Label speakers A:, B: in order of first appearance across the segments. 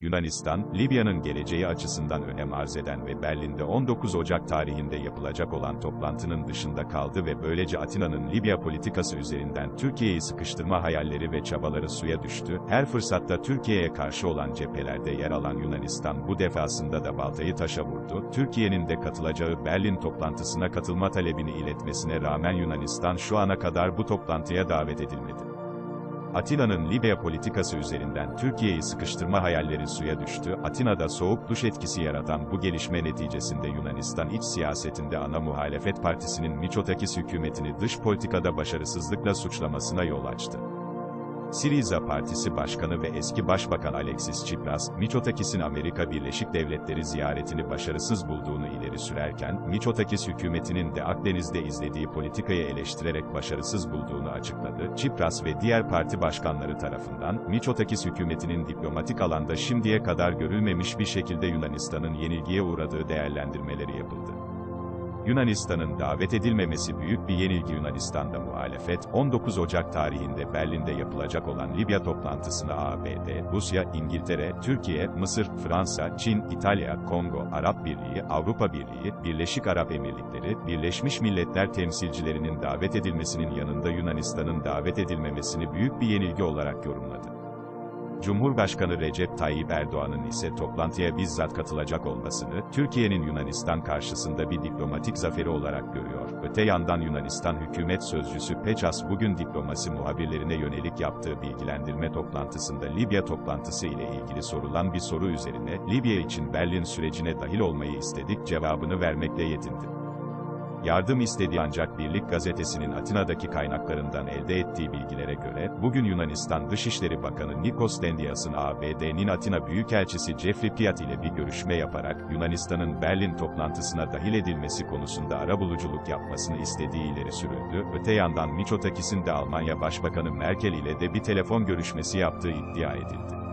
A: Yunanistan, Libya'nın geleceği açısından önem arz eden ve Berlin'de 19 Ocak tarihinde yapılacak olan toplantının dışında kaldı ve böylece Atina'nın Libya politikası üzerinden Türkiye'yi sıkıştırma hayalleri ve çabaları suya düştü. Her fırsatta Türkiye'ye karşı olan cephelerde yer alan Yunanistan bu defasında da baltayı taşa vurdu. Türkiye'nin de katılacağı Berlin toplantısına katılma talebini iletmesine rağmen Yunanistan şu ana kadar bu toplantıya davet edilmedi. Atina'nın Libya politikası üzerinden Türkiye'yi sıkıştırma hayalleri suya düştü. Atina'da soğuk duş etkisi yaratan bu gelişme neticesinde Yunanistan iç siyasetinde ana muhalefet partisinin Mitsotakis hükümetini dış politikada başarısızlıkla suçlamasına yol açtı. Siriza Partisi Başkanı ve eski Başbakan Alexis Tsipras, Mitsotakis'in Amerika Birleşik Devletleri ziyaretini başarısız bulduğunu ileri sürerken, Mitsotakis hükümetinin de Akdeniz'de izlediği politikayı eleştirerek başarısız bulduğunu açıkladı. Tsipras ve diğer parti başkanları tarafından, Mitsotakis hükümetinin diplomatik alanda şimdiye kadar görülmemiş bir şekilde Yunanistan'ın yenilgiye uğradığı değerlendirmeleri yapıldı. Yunanistan'ın davet edilmemesi büyük bir yenilgi Yunanistan'da muhalefet, 19 Ocak tarihinde Berlin'de yapılacak olan Libya toplantısına ABD, Rusya, İngiltere, Türkiye, Mısır, Fransa, Çin, İtalya, Kongo, Arap Birliği, Avrupa Birliği, Birleşik Arap Emirlikleri, Birleşmiş Milletler temsilcilerinin davet edilmesinin yanında Yunanistan'ın davet edilmemesini büyük bir yenilgi olarak yorumladı. Cumhurbaşkanı Recep Tayyip Erdoğan'ın ise toplantıya bizzat katılacak olmasını, Türkiye'nin Yunanistan karşısında bir diplomatik zaferi olarak görüyor. Öte yandan Yunanistan hükümet sözcüsü Peças bugün diplomasi muhabirlerine yönelik yaptığı bilgilendirme toplantısında Libya toplantısı ile ilgili sorulan bir soru üzerine, Libya için Berlin sürecine dahil olmayı istedik cevabını vermekle yetindi. Yardım istedi ancak Birlik gazetesinin Atina'daki kaynaklarından elde ettiği bilgilere göre, bugün Yunanistan Dışişleri Bakanı Nikos Dendias'ın ABD'nin Atina Büyükelçisi Jeffrey Piat ile bir görüşme yaparak, Yunanistan'ın Berlin toplantısına dahil edilmesi konusunda arabuluculuk yapmasını istediği ileri sürüldü. Öte yandan Mitsotakis'in de Almanya Başbakanı Merkel ile de bir telefon görüşmesi yaptığı iddia edildi.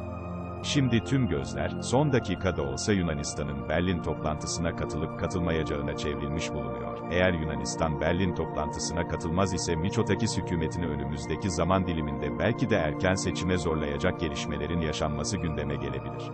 A: Şimdi tüm gözler, son dakikada olsa Yunanistan'ın Berlin toplantısına katılıp katılmayacağına çevrilmiş bulunuyor. Eğer Yunanistan Berlin toplantısına katılmaz ise Mitsotakis hükümetini önümüzdeki zaman diliminde belki de erken seçime zorlayacak gelişmelerin yaşanması gündeme gelebilir.